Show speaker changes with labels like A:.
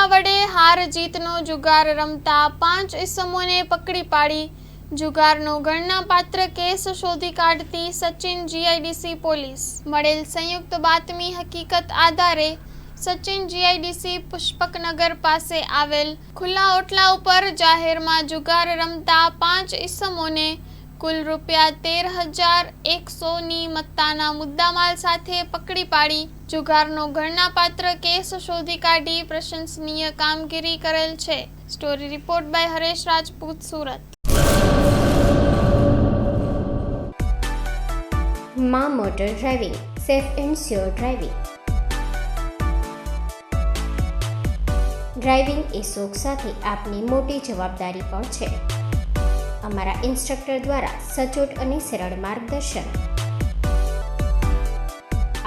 A: પૈસા વડે હાર જીતનો જુગાર રમતા પાંચ ઇસમોને પકડી પાડી. જુગારનો ગણનાપાત્ર કેસ શોધી કાઢતી સચિન જીઆઈડીસી પોલીસ. મળેલ સંયુક્ત બાતમી હકીકત આધારે સચિન જીઆઈડીસી પુષ્પકનગર પાસે આવેલ ખુલ્લા ઓટલા ઉપર જાહેરમાં જુગાર રમતા પાંચ ઇસમોને કુલ રૂપિયા તેર હજાર એકસોની મત્તાના મુદ્દામાલ સાથે પકડી પાડી. જુગારનો ગણનાપાત્ર કેસ શોધી કાઢી પ્રશંસનીય કામગીરી કરેલ છે. Story report by Haresh Rajput, Surat.
B: માં motor driving, safe and sure driving. Driving એ શોખ સાથે આપની મોટી જવાબદારી પણ છે. અમારા ઇન્સ્ટ્રક્ટર દ્વારા સચોટ અને સરળ માર્ગદર્શન.